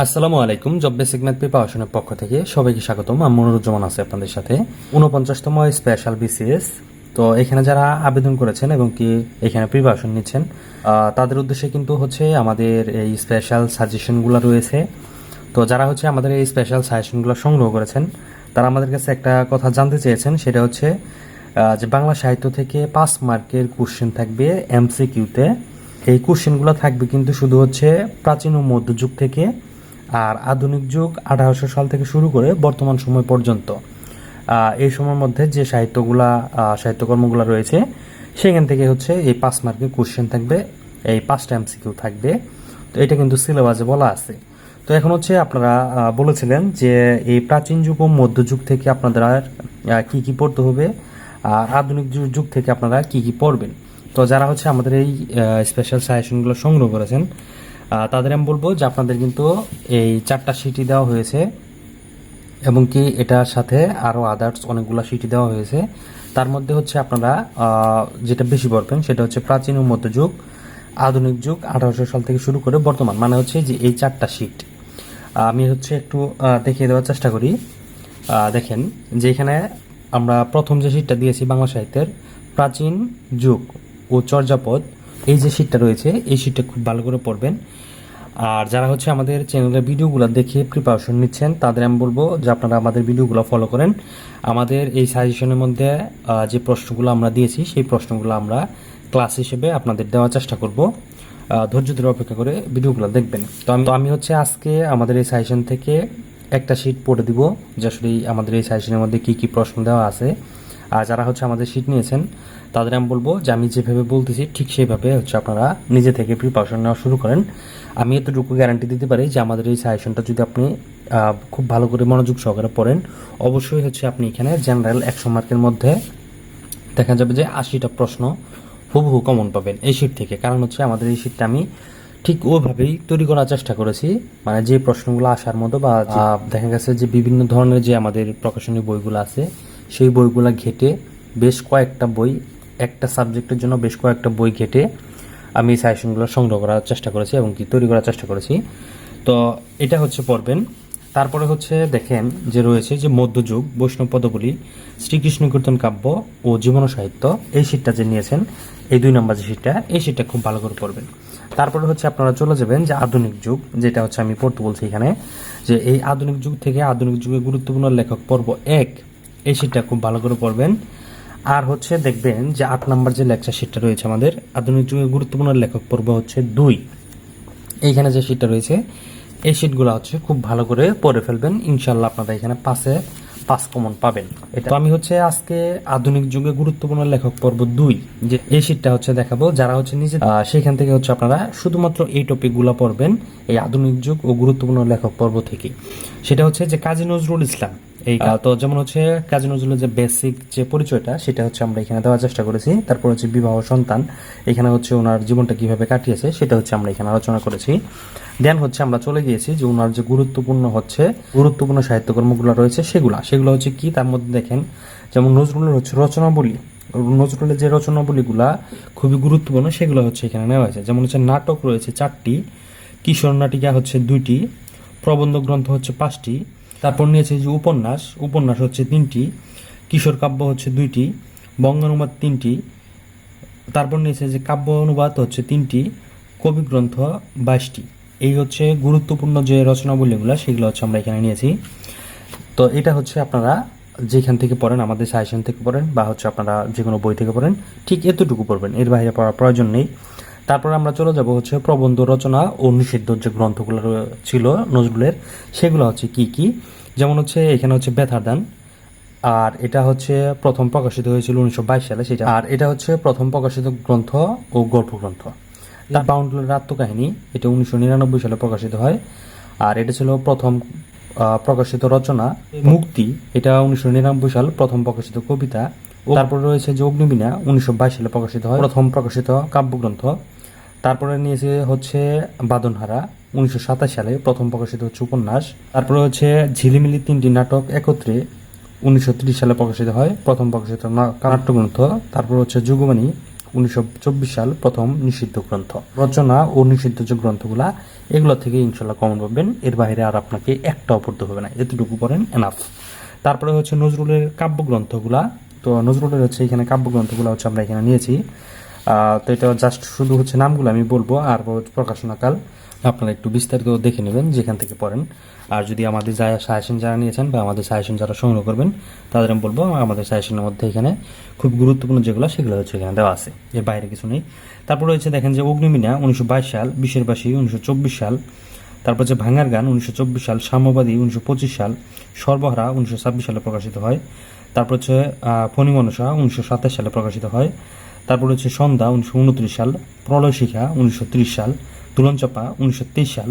আসসালামু আলাইকুম, job basic math প্রিপারেশনের পক্ষ থেকে সবাইকে স্বাগতম। আমি মনিরুজ্জামান আছি আপনাদের সাথে। উনপঞ্চাশতম স্পেশাল বিসিএস। তো এখানে যারা আবেদন করেছেন এবং কি এখানে প্রিপারেশন নিচ্ছেন তাদের উদ্দেশ্যে কিন্তু হচ্ছে আমাদের এই স্পেশাল সাজেশনগুলো রয়েছে। তো যারা হচ্ছে আমাদের এই স্পেশাল সাজেশনগুলো সংগ্রহ করেছেন, তারা আমাদের কাছে একটা কথা জানতে চেয়েছেন, সেটা হচ্ছে যে বাংলা সাহিত্য থেকে পাঁচ মার্কের কোশ্চেন থাকবে এমসিকিউতে এই কোশ্চেনগুলো থাকবে কিন্তু শুধু হচ্ছে প্রাচীন ও মধ্যযুগ থেকে। আর আধুনিক যুগ আঠারোশো সাল থেকে শুরু করে বর্তমান সময় পর্যন্ত। এই সময়ের মধ্যে যে সাহিত্যগুলা সাহিত্যকর্মগুলো রয়েছে, সেখান থেকে হচ্ছে এই পাঁচ মার্কের কোশ্চেন থাকবে, এই পাঁচটা এমসিকিউ থাকবে। তো এটা কিন্তু সিলেবাসে বলা আছে। তো এখন হচ্ছে আপনারা বলেছিলেন যে এই প্রাচীন যুগ ও মধ্যযুগ থেকে আপনাদের আর কি কি পড়তে হবে, আর আধুনিক যুগ থেকে আপনারা কি কি পড়বেন। তো যারা হচ্ছে আমাদের এই স্পেশাল সাজেশনগুলো সংগ্রহ করেছেন তাদের আমি বলব যে আপনাদের কিন্তু এই চারটা সিটি দেওয়া হয়েছে, এবং কি এটার সাথে আরও আদার্স অনেকগুলো সিটি দেওয়া হয়েছে। তার মধ্যে হচ্ছে আপনারা যেটা বেশি পড়বেন সেটা হচ্ছে প্রাচীন ও মধ্যযুগ আধুনিক যুগ, আঠারোশো সাল থেকে শুরু করে বর্তমান মানে হচ্ছে যে এই চারটা সিট। আমি হচ্ছে একটু দেখিয়ে দেওয়ার চেষ্টা করি। দেখেন, যে এখানে আমরা প্রথম যে সিটটা দিয়েছি বাংলা সাহিত্যের, প্রাচীন যুগ ও চর্যাপদ এই যে শিটটা রয়েছে, এই শিটটা খুব ভালো করে পড়বেন। আর যারা হচ্ছে আমাদের চ্যানেলের ভিডিওগুলো দেখে প্রিপারেশন নিচ্ছেন, তাদের আমি বলব যে আপনারা আমাদের ভিডিওগুলো ফলো করেন। আমাদের এই সাজেশনের মধ্যে যে প্রশ্নগুলো আমরা দিয়েছি, সেই প্রশ্নগুলো আমরা ক্লাস হিসেবে আপনাদের দেওয়ার চেষ্টা করব। ধৈর্য ধরে অপেক্ষা করে ভিডিওগুলো দেখবেন। তো আমি আমি হচ্ছে আজকে আমাদের এই সাজেশন থেকে একটা শিট পড়ে দিব, যে আসলে আমাদের এই সাজেশনের মধ্যে কি কি প্রশ্ন দেওয়া আছে। আর যারা হচ্ছে আমাদের শিট নিয়েছেন, তাদের আমি বলব যে আমি যেভাবে বলতেছি, ঠিক সেইভাবে হচ্ছে আপনারা নিজে থেকে প্রিপারেশন নেওয়া শুরু করেন। আমি এতটুকু গ্যারান্টি দিতে পারি যে আমাদের এই সাজেশনটা যদি আপনি খুব ভালো করে মনোযোগ সহকারে পড়েন, অবশ্যই হচ্ছে আপনি এখানে জেনারেল একশো মার্কের মধ্যে দেখা যাবে যে আশিটা প্রশ্ন হুবহু কমন পাবেন এই শীট থেকে। কারণ হচ্ছে আমাদের এই শীটটা আমি ঠিক ওইভাবেই তৈরি করার চেষ্টা করেছি। মানে যে প্রশ্নগুলো আসার মতো বা দেখা গেছে যে বিভিন্ন ধরনের যে আমাদের প্রকাশনী বইগুলো আছে সেই বইগুলো ঘেটে বেশ কয়েকটা বই, একটা সাবজেক্টের জন্য বেশ কয়েকটা বই ঘেটে আমি সাজেশনগুলো সংগ্রহ করার চেষ্টা করেছি এবং কি তৈরি করার চেষ্টা করেছি। তো এটা হচ্ছে পড়বেন তারপরে হচ্ছে দেখেন যে রয়েছে যে মধ্যযুগ, বৈষ্ণব পদগুলি, শ্রীকৃষ্ণ কীর্তন কাব্য ও জীবন সাহিত্য, এই শীটটা যে নিয়েছেন, এই দুই নম্বর যে শীটটা এই শীটটা খুব ভালো করে পড়বেন। তারপরে হচ্ছে আপনারা চলে যাবেন যে আধুনিক যুগ, যেটা হচ্ছে আমি পড়তে বলছি এখানে, যে এই আধুনিক যুগ থেকে আধুনিক যুগে গুরুত্বপূর্ণ লেখক পর্ব এক এই শীটটা খুব ভালো করে পড়বেন। আর হচ্ছে দেখবেন যে আট নম্বর যে লেকচার শিটটা রয়েছে আমাদের, আধুনিক যুগে গুরুত্বপূর্ণ লেখক পর্ব হচ্ছে দুই। এইখানে যে শীটটা রয়েছে, এই শীটগুলো হচ্ছে খুব ভালো করে পড়ে ফেলবেন। ইনশাল্লাহ আপনারা এখানে পাশে পাঁচ কমন পাবেন। এটা আমি হচ্ছে আজকে আধুনিক যুগে গুরুত্বপূর্ণ লেখক পর্ব দুই, যে এই শীটটা হচ্ছে দেখাবো। যারা হচ্ছে নিজে সেখান থেকে হচ্ছে আপনারা শুধুমাত্র এই টপিকগুলো পড়বেন, এই আধুনিক যুগ ও গুরুত্বপূর্ণ লেখক পর্ব থেকে। সেটা হচ্ছে যে কাজী নজরুল ইসলাম এই তো যেমন হচ্ছে কাজী নজরুলের যে বেসিক যে পরিচয়টা সেটা হচ্ছে আমরা এখানে দেওয়ার চেষ্টা করেছি। তারপর হচ্ছে বিবাহ সন্তান। এখানে হচ্ছে ওনার জীবনটা কীভাবে কাটিয়েছে সেটা হচ্ছে আমরা এখানে আলোচনা করেছি। দেন হচ্ছে আমরা চলে গিয়েছি যে ওনার যে গুরুত্বপূর্ণ হচ্ছে গুরুত্বপূর্ণ সাহিত্যকর্মগুলো রয়েছে সেগুলা। সেগুলো হচ্ছে কি তার মধ্যে দেখেন যেমন নজরুলের হচ্ছে রচনাবলী। নজরুলের যে রচনাবলীগুলা খুবই গুরুত্বপূর্ণ সেগুলো হচ্ছে এখানে নেওয়া হয়েছে। যেমন হচ্ছে নাটক রয়েছে চারটি কিশোর নাটিকা হচ্ছে দুইটি প্রবন্ধ গ্রন্থ হচ্ছে পাঁচটি তারপর নিয়েছে যে উপন্যাস। উপন্যাস হচ্ছে তিনটি। কিশোর কাব্য হচ্ছে দুইটি। বঙ্গানুবাদ তিনটি। তারপর নিয়েছে যে কাব্য অনুবাদ হচ্ছে তিনটি। কবি গ্রন্থ বাইশটি। এই হচ্ছে গুরুত্বপূর্ণ যে রচনাবলীগুলো, সেগুলো হচ্ছে আমরা এখানে নিয়েছি। তো এটা হচ্ছে আপনারা যেখান থেকে পড়েন, আমাদের সাজেশন থেকে পড়েন, বা হচ্ছে আপনারা যে কোনো বই থেকে পড়েন, ঠিক এতটুকু পড়বেন। এর বাইরে পড়ার প্রয়োজন নেই। তারপর আমরা চলে যাব হচ্ছে প্রবন্ধ রচনা ও নিষিদ্ধ যে গ্রন্থগুলো ছিল, নজরুলের, সেগুলো হচ্ছে কি কি? যেমন হচ্ছে এখানে হচ্ছে বেথার দান, আর এটা হচ্ছে প্রথম প্রকাশিত হয়েছিল উনিশশো বাইশ সালে সেটা। আর এটা হচ্ছে প্রথম প্রকাশিত গ্রন্থ ও গল্প গ্রন্থ। তার বাউন্ডুলের আত্মকাহিনী এটা উনিশশো নিরানব্বই সালে প্রকাশিত হয়। আর এটা ছিল প্রথম প্রকাশিত রচনা, মুক্তি, এটা উনিশশো নিরানব্বই সাল প্রথম প্রকাশিত কবিতা। তারপর রয়েছে যে অগ্নিবীণা, উনিশশো বাইশ সালে প্রকাশিত হয়। প্রথম প্রকাশিত কাব্যগ্রন্থ। তারপরে নিয়েছে হচ্ছে বাদনহারা, উনিশশো সাতাশ সালে প্রথম প্রকাশিত হচ্ছে উপন্যাস। তারপরে হচ্ছে ঝিলিমিলি তিনটি নাটক একত্রে উনিশশো ত্রিশ সালে প্রকাশিত হয়, প্রথম প্রকাশিত নাট্যগ্রন্থ তারপর হচ্ছে যুগবাণী, উনিশশো চব্বিশ সাল প্রথম নিষিদ্ধ গ্রন্থ। রচনা ও নিষিদ্ধ যে গ্রন্থগুলা, এগুলো থেকে ইনশাল্লাহ কমন পাবেন। এর বাইরে আর আপনাকে একটাও পড়তে হবে না। এতটুকু পড়েন এনাফ তারপরে হচ্ছে নজরুলের কাব্যগ্রন্থগুলা। তো নজরুলের হচ্ছে এখানে কাব্যগ্রন্থগুলো হচ্ছে আমরা এখানে নিয়েছি। তো এটা জাস্ট শুধু হচ্ছে নামগুলো আমি বলব আর প্রকাশনাকাল। আপনারা একটু বিস্তারিত দেখে নেবেন, যেখান থেকে পড়েন। আর যদি আমাদের যা সাজেশন যারা নিয়েছেন বা আমাদের সাজেশন যারা সংগ্রহ করবেন, তাদের আমি বলব, আমাদের সাজেশনের মধ্যে এখানে খুব গুরুত্বপূর্ণ যেগুলো, সেগুলো হচ্ছে এখানে দেওয়া আছে। এর বাইরে কিছু নেই। তারপর রয়েছে দেখেন যে অগ্নিমিনা উনিশশো বাইশ সাল বিশের বাসী উনিশশো সাল। তারপর হচ্ছে ভাঙার গান উনিশশো চব্বিশ সাল, সাম্যবাদী উনিশশো পঁচিশ সাল সর্বহারা উনিশশো ছাব্বিশ সালে প্রকাশিত হয়। তারপর হচ্ছে ফণিমনসা উনিশশো সাতাশ সালে প্রকাশিত হয়। তারপর হচ্ছে সন্ধ্যা উনিশশো উনত্রিশ সাল প্রলয় শিখা উনিশশো ত্রিশ সাল তুলনচাপা উনিশশো তেইশ সাল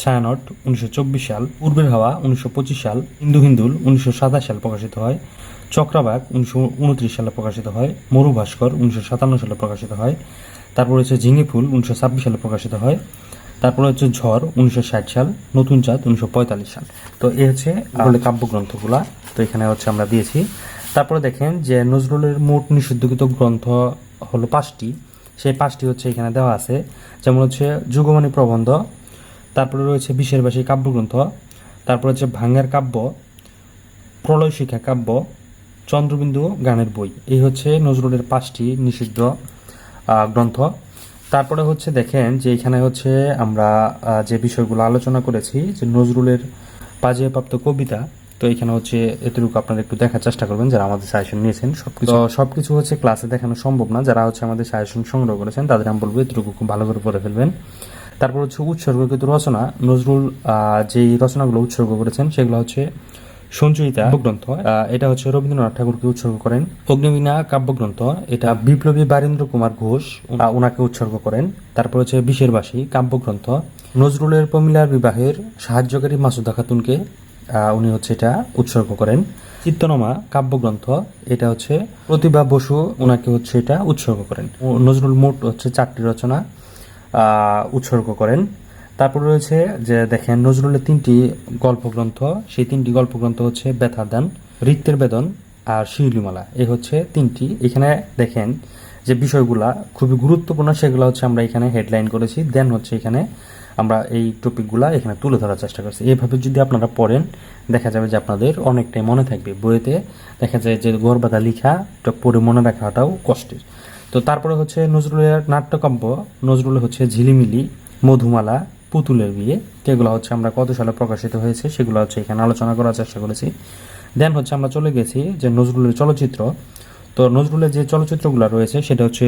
ছায়ানট উনিশশো চব্বিশ সাল পূর্বের হাওয়া উনিশশো পঁচিশ সাল হিন্দু হিন্দুল উনিশশো সাতাশ সাল প্রকাশিত হয় চক্রাবাগ উনিশশো উনত্রিশ সালে প্রকাশিত হয় মরু ভাস্কর উনিশশো সাতান্ন সালে প্রকাশিত হয় তারপর হচ্ছে ঝিঙে ফুল উনিশশো ছাব্বিশ সালে প্রকাশিত হয় তারপরে হচ্ছে ঝড় উনিশশো ষাট সাল নতুন চাঁদ উনিশশো পঁয়তাল্লিশ সাল। তো এই হচ্ছে আসলে কাব্যগ্রন্থগুলা তো এখানে হচ্ছে আমরা দিয়েছি। তারপরে দেখেন যে নজরুলের মোট নিষিদ্ধকৃত গ্রন্থ হলো পাঁচটি। সেই পাঁচটি হচ্ছে এখানে দেওয়া আছে। যেমন হচ্ছে যুগমণি প্রবন্ধ, তারপরে রয়েছে বিশের বাসী কাব্যগ্রন্থ, তারপর হচ্ছে ভাঙ্গার কাব্য, প্রলয় শিক্ষা কাব্য, চন্দ্রবিন্দু গানের বই। এই হচ্ছে নজরুলের পাঁচটি নিষিদ্ধ গ্রন্থ। তারপরে হচ্ছে দেখেন যে এখানে হচ্ছে আমরা যে বিষয়গুলো আলোচনা করেছি, যে নজরুলের পাজিয়াপ্রাপ্ত কবিতা তো এখানে হচ্ছে এতটুকু আপনারা একটু দেখার চেষ্টা করবেন যারা আমাদের সাজেশন নিয়েছেন। সবকিছু। সবকিছু হচ্ছে ক্লাসে দেখানো সম্ভব না। যারা হচ্ছে আমাদের সাজেশন সংগ্রহ করেছেন তাদের আমি বলব এতটুকু খুব ভালো করে পড়ে ফেলবেন। তারপর হচ্ছে উৎসর্গকৃত রচনা। নজরুল যেই রচনাগুলো উৎসর্গ করেছেন সেগুলো হচ্ছে সঞ্চয়িতা। গ্রন্থ আহ, এটা হচ্ছে রবীন্দ্রনাথ ঠাকুরকে উৎসর্গ করেন। অগ্নিবীণা কাব্যগ্রন্থ এটা বিপ্লবী বারেন্দ্র কুমার ঘোষ ওনাকে উৎসর্গ করেন। তারপর হচ্ছে বিশের বাসী কাব্যগ্রন্থ নজরুলের প্রমিলার বিবাহের সাহায্যকারী মাসুদা খাতুনকে উনি হচ্ছে এটা উৎসর্গ করেন। চিত্তনমা, কাব্যগ্রন্থ, এটা হচ্ছে প্রতিভা বসু ওনাকে হচ্ছে এটা উৎসর্গ করেন। নজরুল মোট হচ্ছে চারটি রচনা উৎসর্গ করেন। তারপর রয়েছে যে দেখেন, নজরুলের তিনটি গল্পগ্রন্থ, সেই তিনটি গল্পগ্রন্থ হচ্ছে ব্যথা দান রিক্তের বেদন আর শিউলিমালা এই হচ্ছে তিনটি। এখানে দেখেন যে বিষয়গুলা খুবই গুরুত্বপূর্ণ, সেগুলো হচ্ছে আমরা এখানে হেডলাইন করেছি। দেন হচ্ছে এখানে আমরা এই টপিকগুলা এখানে তুলে ধরার চেষ্টা করছি। এইভাবে যদি আপনারা পড়েন, দেখা যাবে যে আপনাদের অনেকটাই মনে থাকবে। বইয়েতে দেখা যায় যে গড়বাদা লিখা পড়ে মনে রাখাটাও কষ্টের। তো তারপরে হচ্ছে নজরুলের নাট্যকাব্য নজরুল হচ্ছে ঝিলিমিলি, মধুমালা, পুতুলের বিয়ে। যেগুলো হচ্ছে আমরা কত সালে প্রকাশিত হয়েছে, সেগুলো হচ্ছে এখানে আলোচনা করার চেষ্টা করেছি। দেন হচ্ছে আমরা চলে গেছি যে নজরুলের চলচ্চিত্র। তো নজরুলের যে চলচ্চিত্রগুলো রয়েছে, সেটা হচ্ছে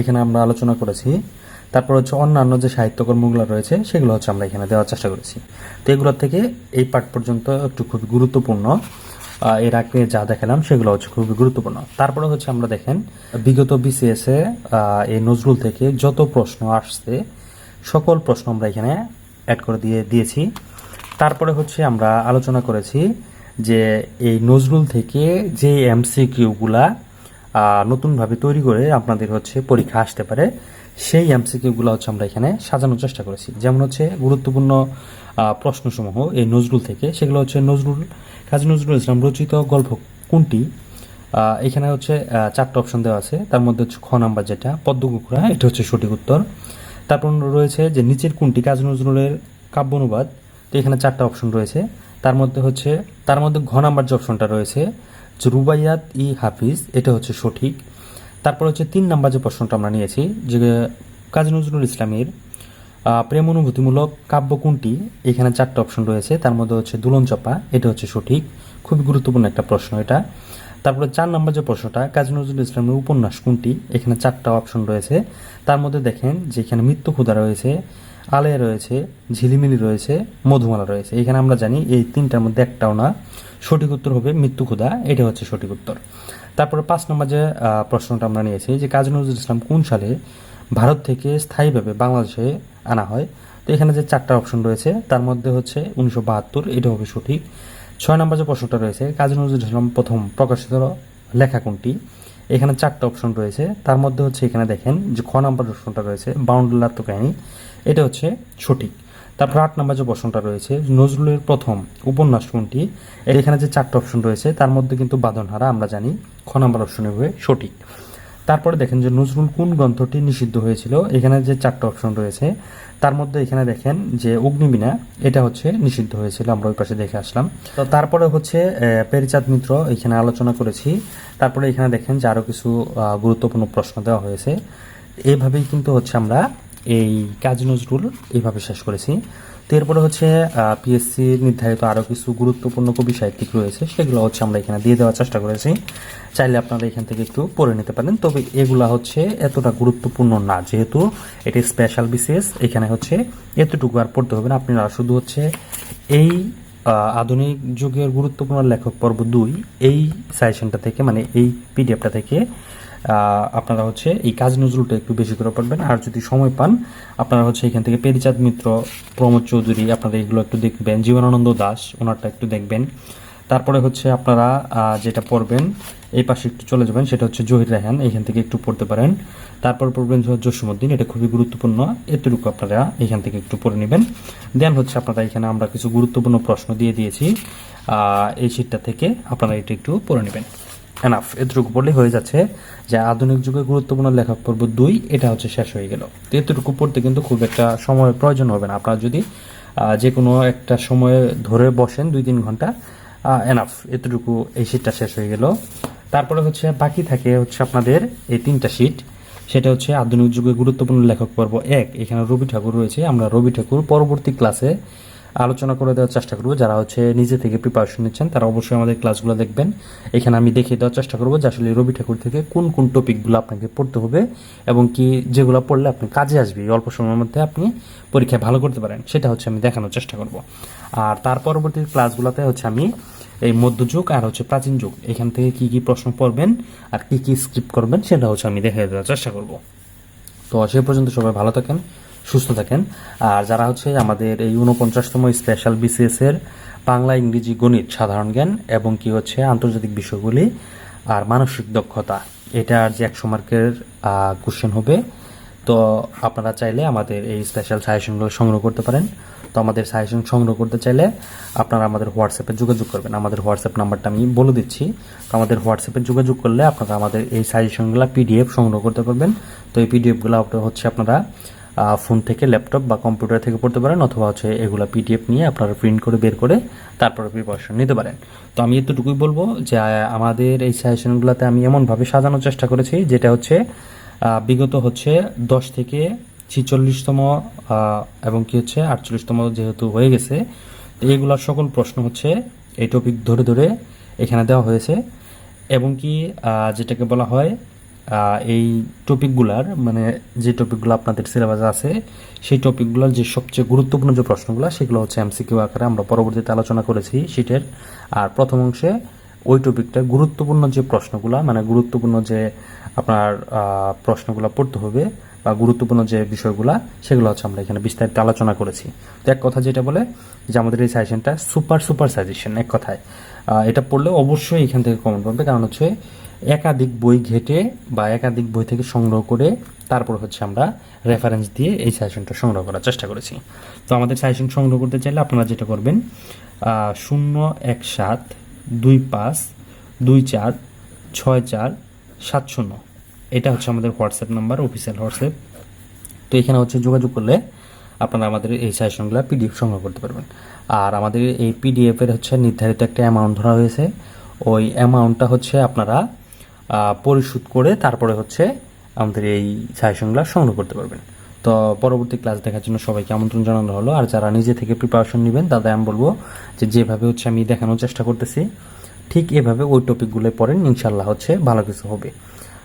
এখানে আমরা আলোচনা করেছি তারপর হচ্ছে অন্যান্য যে সাহিত্যকর্মগুলো রয়েছে, সেগুলো হচ্ছে আমরা এখানে দেওয়ার চেষ্টা করেছি। তো এগুলোর থেকে এই পার্ট পর্যন্ত একটু খুবই গুরুত্বপূর্ণ। এর আগে যা দেখালাম, সেগুলো হচ্ছে খুবই গুরুত্বপূর্ণ। তারপরে হচ্ছে আমরা দেখেন, বিগত বিসিএস এ এই নজরুল থেকে যত প্রশ্ন আসছে, সকল প্রশ্ন আমরা এখানে অ্যাড করে দিয়ে, দিয়েছি। তারপরে হচ্ছে আমরা আলোচনা করেছি যে এই নজরুল থেকে যে এমসিকিউগুলা নতুনভাবে তৈরি করে আপনাদের হচ্ছে পরীক্ষা আসতে পারে। সেই এমসিকিউগুলো হচ্ছে আমরা এখানে সাজানোর চেষ্টা করেছি। যেমন হচ্ছে গুরুত্বপূর্ণ প্রশ্নসমূহ এই নজরুল থেকে। সেগুলো হচ্ছে নজরুল, কাজী নজরুল ইসলাম রচিত গল্প কোনটি? এখানে হচ্ছে চারটা অপশন দেওয়া আছে। তার মধ্যে হচ্ছে খ নাম্বার যেটা, পদ্মকুকুরা, এটা হচ্ছে সঠিক উত্তর। তারপর রয়েছে যে নিচের কোনটি, কাজী নজরুলের কাব্য অনুবাদ তো এখানে চারটা অপশন রয়েছে। তার মধ্যে হচ্ছে, তার মধ্যে ঘ নাম্বার যে অপশনটা রয়েছে রুবাইয়াত ই হাফিজ, এটা হচ্ছে সঠিক। তারপর হচ্ছে তিন নাম্বার যে প্রশ্নটা আমরা নিয়েছি, যে কাজী নজরুল ইসলামের প্রেম অনুভূতিমূলক কাব্য কোনটি এখানে চারটা অপশন রয়েছে, তার মধ্যে হচ্ছে দুলন চাপা এটা হচ্ছে সঠিক। খুব গুরুত্বপূর্ণ একটা প্রশ্ন এটা। তারপরে চার নম্বর যে প্রশ্নটা, কাজী নজরুল ইসলামের উপন্যাস কোনটি, এখানে চারটা অপশন রয়েছে। তার মধ্যে দেখেন যে এখানে মৃত্যু ক্ষুধা রয়েছে আলেয়া রয়েছে, ঝিলিমিলি রয়েছে, মধুমালা রয়েছে। এখানে আমরা জানি এই তিনটার মধ্যে একটাও না। সঠিক উত্তর হবে মৃত্যু ক্ষুধা, এটা হচ্ছে সঠিক উত্তর। তারপরে পাঁচ নম্বর যে প্রশ্নটা আমরা নিয়েছি যে কাজী নজরুল ইসলাম কোন সালে ভারত থেকে স্থায়ীভাবে বাংলাদেশে আনা হয়? তো এখানে যে চারটা অপশন রয়েছে, তার মধ্যে হচ্ছে উনিশশো বাহাত্তর, এটা হবে সঠিক। ছয় নম্বর যে প্রশ্নটা রয়েছে, কাজী নজরুল ইসলাম প্রথম প্রকাশিত লেখা কোনটি? এখানে চারটা অপশন রয়েছে। তার মধ্যে হচ্ছে এখানে দেখেন যে খ নম্বর প্রশ্নটা রয়েছে, বাউন্ডুলার তো কাহিনী। এটা হচ্ছে সঠিক তারপর আট নম্বর যে প্রশ্নটা রয়েছে, নজরুলের প্রথম উপন্যাস কোনটি? এখানে যে চারটা অপশন রয়েছে, তার মধ্যে কিন্তু বাদনহারা আমরা জানি, খ নম্বর অপশনে হয়ে সঠিক। তারপরে দেখেন যে নজরুল কোন গ্রন্থটি নিষিদ্ধ হয়েছিল? এখানে যে চারটা অপশন রয়েছে, তার মধ্যে এখানে দেখেন যে অগ্নিবীণা, এটা হচ্ছে নিষিদ্ধ হয়েছিল, আমরা ওই পাশে দেখে আসলাম। তো তারপরে হচ্ছে পেরিচাঁদ মিত্র, এখানে আলোচনা করেছি। তারপরে এখানে দেখেন যে আরও কিছু গুরুত্বপূর্ণ প্রশ্ন দেওয়া হয়েছে। এভাবেই কিন্তু হচ্ছে আমরা এই কাজী নজরুল এইভাবে শেষ করেছি। তো এরপরে হচ্ছে পিএসসি নির্ধারিত আরও কিছু গুরুত্বপূর্ণ কবি সাহিত্যিক রয়েছে, সেগুলো হচ্ছে আমরা এখানে দিয়ে দেওয়ার চেষ্টা করেছি। চাইলে আপনারা এখান থেকে একটু পড়ে নিতে পারেন। তবে এগুলা হচ্ছে এতটা গুরুত্বপূর্ণ না, যেহেতু এটি স্পেশাল বিসিএস এখানে হচ্ছে এতটুকু আর পড়তে হবে না। আপনারা শুধু হচ্ছে এই আধুনিক যুগের গুরুত্বপূর্ণ লেখক পর্ব দুই, এই সাজেশনটা থেকে মানে এই পিডিএফটা থেকে আপনারা হচ্ছে এই কাজী নজরুলটা একটু বেশি করে পড়বেন। আর যদি সময় পান, আপনারা হচ্ছে এখান থেকে পেরিচাঁদ মিত্র, প্রমোদ চৌধুরী, আপনারা এগুলো একটু দেখবেন। জীবনানন্দ দাস, ওনারটা একটু দেখবেন। তারপরে হচ্ছে আপনারা যেটা পড়বেন, এই পাশে একটু চলে যাবেন, সেটা হচ্ছে জহির রায়হান, এখান থেকে একটু পড়তে পারেন। তারপর পড়বেন জসিমুদ্দিন এটা খুবই গুরুত্বপূর্ণ, এতটুকু আপনারা এখান থেকে একটু পড়ে নেবেন। দেন হচ্ছে আপনারা এখানে আমরা কিছু গুরুত্বপূর্ণ প্রশ্ন দিয়ে দিয়েছি এই শীটটা থেকে আপনারা এটা একটু পড়ে নেবেন। এনাফ এতটুকু পড়লেই হয়ে যাচ্ছে যে আধুনিক যুগে গুরুত্বপূর্ণ লেখক পর্ব দুই, এটা হচ্ছে শেষ হয়ে গেল। তো এতটুকু পড়তে কিন্তু খুব একটা সময়ের প্রয়োজন হবে না। আপনারা যদি যে কোনো একটা সময় ধরে বসেন দুই তিন ঘণ্টা এনাফ এতটুকু এই শীটটা শেষ হয়ে গেল। তারপরে হচ্ছে বাকি থাকে হচ্ছে আপনাদের এই তিনটা শীট সেটা হচ্ছে আধুনিক যুগে গুরুত্বপূর্ণ লেখক পর্ব এক। এখানে রবি ঠাকুর রয়েছে। আমরা রবি ঠাকুর পরবর্তী ক্লাসে আলোচনা করে দেওয়ার চেষ্টা করব। যারা হচ্ছে নিজে থেকে প্রিপারেশন নিচ্ছেন, তারা অবশ্যই আমাদের ক্লাসগুলো দেখবেন। এখানে আমি দেখিয়ে দেওয়ার চেষ্টা করব যে আসলে রবি ঠাকুর থেকে কোন কোন টপিকগুলো আপনাকে পড়তে হবে এবং কি যেগুলো পড়লে আপনি কাজে আসবে অল্প সময়ের মধ্যে আপনি পরীক্ষায় ভালো করতে পারেন, সেটা হচ্ছে আমি দেখানোর চেষ্টা করব। আর তার পরবর্তী ক্লাসগুলোতে হচ্ছে আমি এই মধ্যযুগ আর হচ্ছে প্রাচীন যুগ, এখান থেকে কি কি প্রশ্ন পড়বেন আর কি কি স্ক্রিপ্ট করবেন, সেটা হচ্ছে আমি দেখে দেওয়ার চেষ্টা করব। তো সে পর্যন্ত সবাই ভালো থাকেন সুস্থ থাকেন। আর যারা হচ্ছে আমাদের এই উনপঞ্চাশতম স্পেশাল বিসিএস এর বাংলা, ইংরেজি, গণিত সাধারণ জ্ঞান এবং কি হচ্ছে আন্তর্জাতিক বিষয়গুলি আর মানসিক দক্ষতা, এটার যে একশো মার্কের কোশ্চেন হবে। তো আপনারা চাইলে আমাদের এই স্পেশাল সাজেশনগুলো সংগ্রহ করতে পারেন। তো আমাদের সাজেশন সংগ্রহ করতে চাইলে আপনারা আমাদের হোয়াটসঅ্যাপে যোগাযোগ করবেন। আমাদের হোয়াটসঅ্যাপ নাম্বারটা আমি বলে দিচ্ছি। তো আমাদের হোয়াটসঅ্যাপে যোগাযোগ করলে আপনারা আমাদের এই সাজেশনগুলো পিডিএফ সংগ্রহ করতে পারবেন। তো এই পিডিএফগুলো হচ্ছে আপনারা ফোন থেকে ল্যাপটপ বা কম্পিউটার থেকে পড়তে পারেন অথবা হচ্ছে এগুলা পিডিএফ নিয়ে আপনারা প্রিন্ট করে বের করে তারপরে প্রিপারেশন নিতে পারেন। তো আমি এতটুকুই বলব যে আমাদের এই সাজেশনগুলোতে আমি এমনভাবে সাজানোর চেষ্টা করেছি যেটা হচ্ছে বিগত হচ্ছে দশ থেকে ছিচল্লিশতম এবং কি হচ্ছে আটচল্লিশতম যেহেতু হয়ে গেছে, তো এইগুলার সকল প্রশ্ন হচ্ছে এই টপিক ধরে ধরে এখানে দেওয়া হয়েছে। এবং কি যেটাকে বলা হয় এই টপিকগুলার মানে যে টপিকগুলো আপনাদের সিলেবাসে আছে, সেই টপিকগুলোর যে সবচেয়ে গুরুত্বপূর্ণ যে প্রশ্নগুলো, সেগুলো হচ্ছে এমসিকিউ আকারে আমরা পরবর্তীতে আলোচনা করেছি সিটের আর প্রথম অংশে ওই টপিকটা গুরুত্বপূর্ণ যে প্রশ্নগুলো মানে গুরুত্বপূর্ণ যে আপনার প্রশ্নগুলো পড়তে হবে বা গুরুত্বপূর্ণ যে বিষয়গুলা, সেগুলো হচ্ছে আমরা এখানে বিস্তারিত আলোচনা করেছি। তো এক কথা যেটা বলে, যে আমাদের এই সাজেশনটা সুপার সুপার সাজেশন এক কথায়। এটা পড়লে অবশ্যই এখান থেকে কমন পাবে কারণ হচ্ছে একাধিক বই ঘেটে বা একাধিক বই থেকে সংগ্রহ করে তারপর হচ্ছে আমরা রেফারেন্স দিয়ে এই সাজেশনটা সংগ্রহ করার চেষ্টা করেছি। তো আমাদের সাজেশন সংগ্রহ করতে চাইলে আপনারা যেটা করবেন শূন্য এক সাত দুই পাঁচ দুই চার ছয় চার সাত শূন্য। এটা হচ্ছে আমাদের হোয়াটসঅ্যাপ নাম্বার অফিসিয়াল হোয়াটসঅ্যাপ। তো এখানে হচ্ছে যোগাযোগ করলে আপনারা আমাদের এই সাজেশনগুলো পিডিএফ সংগ্রহ করতে পারবেন। আর আমাদের এই পিডিএফের হচ্ছে নির্ধারিত একটা অ্যামাউন্ট ধরা হয়েছে। ওই অ্যামাউন্টটা হচ্ছে আপনারা পরিশোধ করে তারপরে হচ্ছে আমাদের এই সাজেশনগুলো সংগ্রহ করতে পারবেন। তো পরবর্তী ক্লাস দেখার জন্য সবাইকে আমন্ত্রণ জানানো হলো। আর যারা নিজে থেকে প্রিপারেশন নেবেন, তাদের আমি বলব যে যেভাবে হচ্ছে আমি দেখানোর চেষ্টা করতেছি, ঠিক এভাবে ওই টপিকগুলো পড়েন ইনশাল্লাহ হচ্ছে ভালো কিছু হবে।